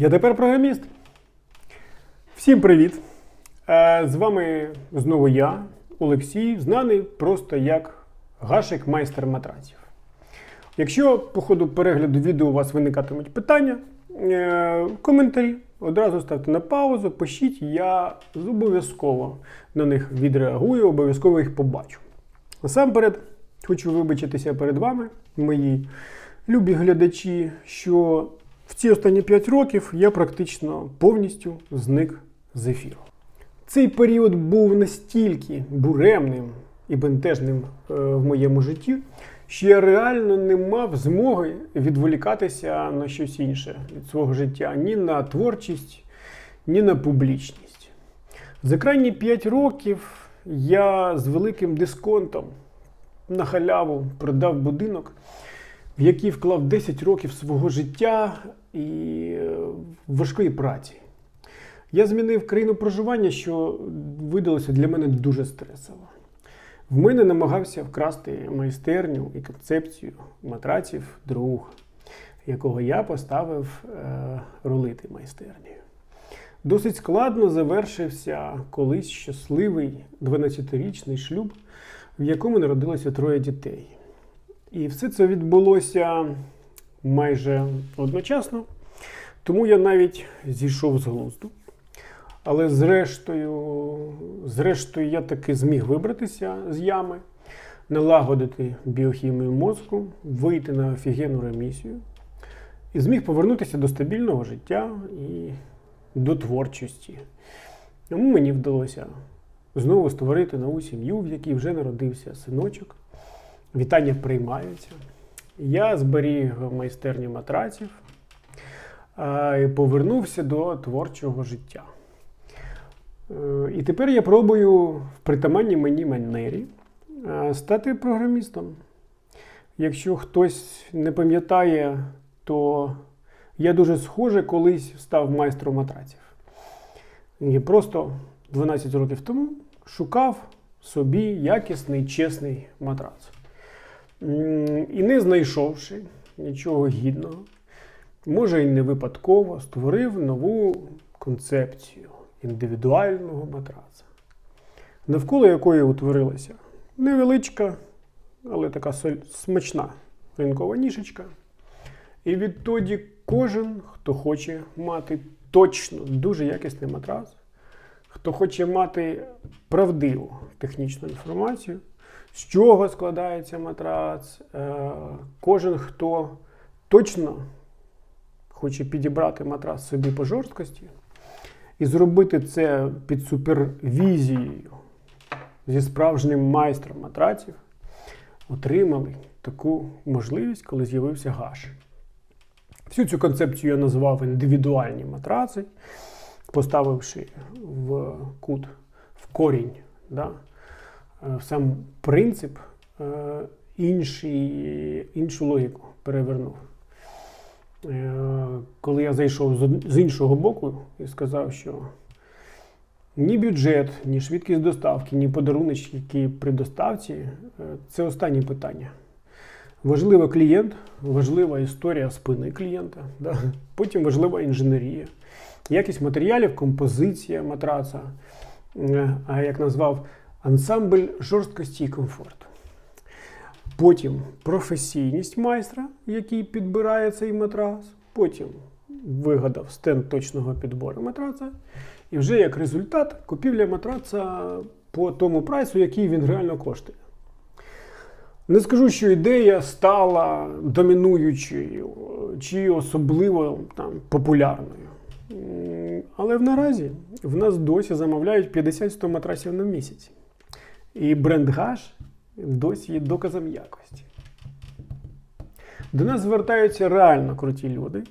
Я тепер програміст. Всім привіт! Е, З вами знову я, Олексій, знаний просто як Гашик майстер матраців. Якщо по ходу перегляду відео у вас виникатимуть питання, е, коментарі, одразу ставте на паузу, пишіть, я обов'язково на них відреагую, обов'язково їх побачу. Насамперед, хочу вибачитися перед вами, мої любі глядачі, що в ці останні 5 років я практично повністю зник з ефіру. Цей період був настільки буремним і бентежним е, в моєму житті, що я реально не мав змоги відволікатися на щось інше від свого життя ні на творчість, ні на публічність. За крайні 5 років я з великим дисконтом на халяву продав будинок, в який вклав 10 років свого життя і е, важкої праці. Я змінив країну проживання, що видалося для мене дуже стресово. В мене намагався вкрасти майстерню і концепцію матраців друг, якого я поставив е, рулити майстернею. Досить складно завершився колись щасливий 12-річний шлюб, в якому народилося троє дітей. І все це відбулося майже одночасно, тому я навіть зійшов з глузду. Але зрештою, зрештою, я таки зміг вибратися з ями, налагодити біохімію мозку, вийти на офігенну ремісію і зміг повернутися до стабільного життя і до творчості. Тому мені вдалося знову створити нову сім'ю, в якій вже народився синочок. Вітання приймаються. Я зберіг майстерню матраців і повернувся до творчого життя. Е, І тепер я пробую в притаманній мені манері стати програмістом. Якщо хтось не пам'ятає, то я дуже схоже колись став майстром матраців. Я просто 12 років тому шукав собі якісний, чесний матрац. І не знайшовши нічого гідного, може і не випадково, створив нову концепцію індивідуального матраца, навколо якої утворилася невеличка, але така смачна ринкова нішечка. І відтоді кожен, хто хоче мати точно дуже якісний матрац, хто хоче мати правдиву технічну інформацію, з чого складається матрац, е, кожен, хто точно хоче підібрати матрац собі по жорсткості і зробити це під супервізією зі справжнім майстром матраців, отримали таку можливість, коли з'явився гаш. Всю цю концепцію я назвав індивідуальні матраци, поставивши в кут, в корінь, да, сам принцип, е, інший, іншу логіку перевернув. Е, Коли я зайшов з іншого боку і сказав, що ні бюджет, ні швидкість доставки, ні подарунки при доставці е, це останнє питання. Важливий клієнт, важлива історія спини клієнта, да? потім важлива інженерія, якість матеріалів, композиція матраца, е, а як назвав ансамбль жорсткості і комфорту. Потім професійність майстра, який підбирає цей матрас. Потім вигадав стенд точного підбору матраца. І вже як результат купівля матраца по тому прайсу, який він реально коштує. Не скажу, що ідея стала домінуючою чи особливо там, популярною. Але в наразі в нас досі замовляють 50-100 матрасів на місяць. І бренд Гаш досі є доказом якості. До нас звертаються реально круті люди.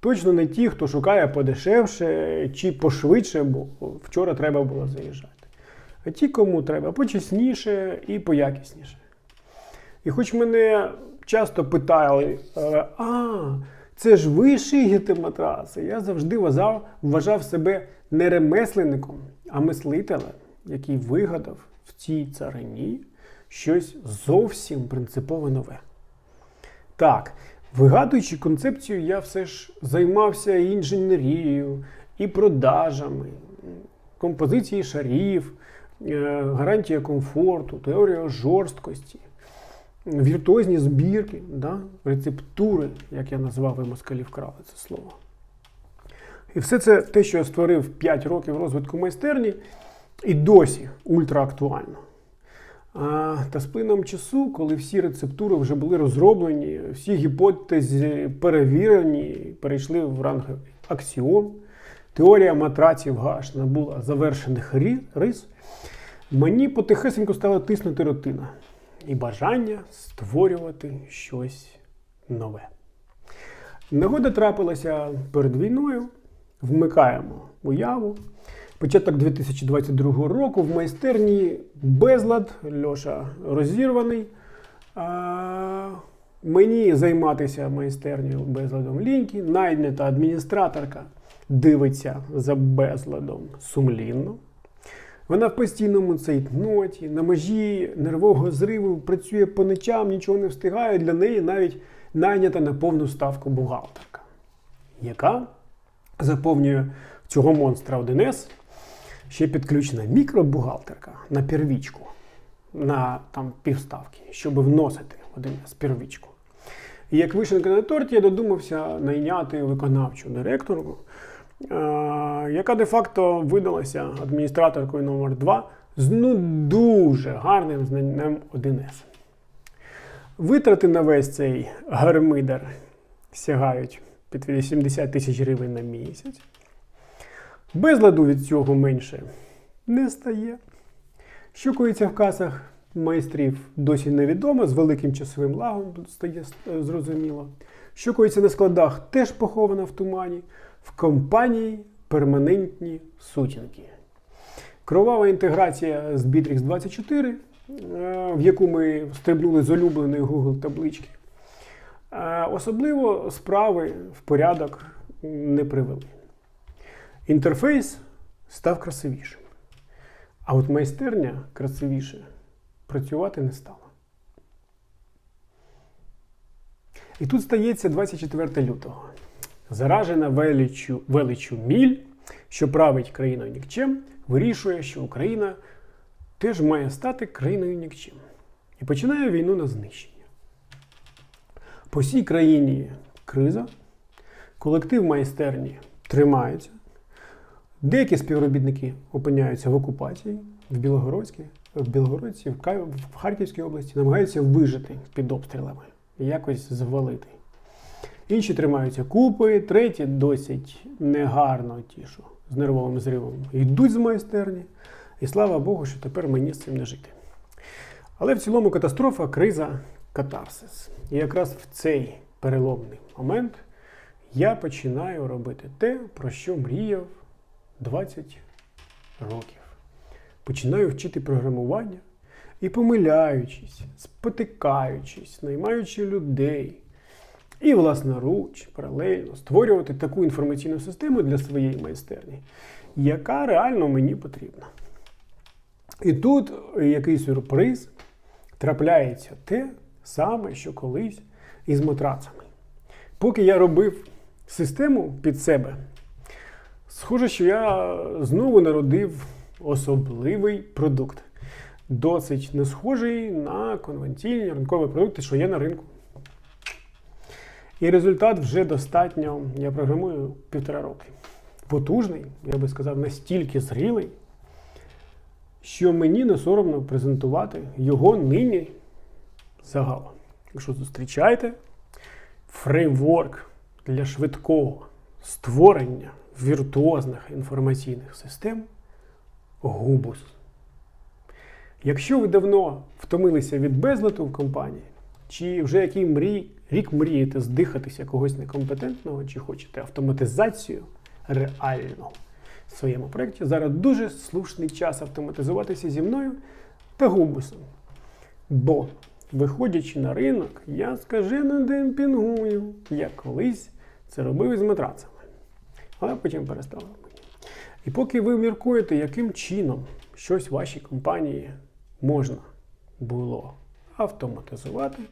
Точно не ті, хто шукає подешевше чи пошвидше, бо вчора треба було заїжджати. А ті, кому треба почесніше і поякісніше. І хоч мене часто питали, е, а, це ж ви шиєте матраси, я завжди вважав, вважав себе не ремесленником, а мислителем, який вигадав в цій царині щось зовсім принципово нове. Так, Вигадуючи концепцію, я все ж займався і інженерією, і продажами, композиції шарів, е, гарантія комфорту, теорія жорсткості, віртуозні збірки, да? рецептури, як я назвав, ви москалі вкрали це слово. І все це те, що я створив 5 років розвитку майстерні, і досі ультраактуально. Та з плином часу, коли всі рецептури вже були розроблені, всі гіпотези перевірені, перейшли в ранг аксіом, теорія матраців гаш набула завершених рис, мені потихесенько стала тиснути рутина і бажання створювати щось нове. Нагода трапилася перед війною. Вмикаємо уяву. Початок 2022 року в майстерні безлад, Льоша розірваний. А, мені займатися майстернею безладом ліньки. Найнята адміністраторка дивиться за безладом сумлінно. Вона в постійному цейтноті, на межі нервового зриву, працює по ночам, нічого не встигає. Для неї навіть найнята на повну ставку бухгалтерка, яка заповнює цього монстра 1С ще підключена мікробухгалтерка на первічку на там півставки, щоб вносити в 1С первічку. І як вишенка на торті, я додумався найняти виконавчу директорку, е, яка де-факто видалася адміністраторкою номер 2 з ну дуже гарним знанням 1С. Витрати на весь цей гармидер сягають під 80 тисяч гривень на місяць. Безладу від цього менше не стає. Що коїться в касах майстрів досі невідомо, з великим часовим лагом стає е, зрозуміло. Що коїться на складах, теж поховано в тумані. В компанії перманентні сутінки. Кровава інтеграція з Bittrex 24, е, в яку ми стрибнули з улюбленої Google таблички. Е, Особливо справи в порядок не привели. Інтерфейс став красивішим. А от майстерня красивіше працювати не стала. І тут стається 24 лютого. Заражена величу, величу міль, що править країною нікчем, вирішує, що Україна теж має стати країною нікчем. І починає війну на знищення. По всій країні криза, колектив майстерні тримається. Деякі співробітники опиняються в окупації в Білогородській, в Білогородці, в, Ка- в Харківській області, намагаються вижити під обстрілами якось звалити. Інші тримаються купи, треті досить негарно ті, що з нервовим зривом йдуть з майстерні. І слава Богу, що тепер мені з цим не жити. Але в цілому катастрофа, криза, катарсис. І якраз в цей переломний момент я починаю робити те, про що мріяв 20 років. Починаю вчити програмування і помиляючись, спотикаючись, наймаючи людей і власноруч, паралельно створювати таку інформаційну систему для своєї майстерні, яка реально мені потрібна. І тут який сюрприз трапляється те саме, що колись із матрацами. Поки я робив систему під себе, схоже, що я знову народив особливий продукт. Досить не схожий на конвенційні ринкові продукти, що є на ринку. І результат вже достатньо, я програмую півтора роки. Потужний, я би сказав, настільки зрілий, що мені не соромно презентувати його нині загалом. Якщо зустрічаєте фреймворк для швидкого створення віртуозних інформаційних систем Губус. Якщо ви давно втомилися від безлату в компанії, чи вже який мрій, рік мрієте здихатися когось некомпетентного, чи хочете автоматизацію реальну в своєму проєкті, зараз дуже слушний час автоматизуватися зі мною та губусом. Бо, виходячи на ринок, я скажено демпінгую, як колись це робив із матрацами. Але потім перестали. І поки ви міркуєте, яким чином щось в вашій компанії можна було автоматизувати,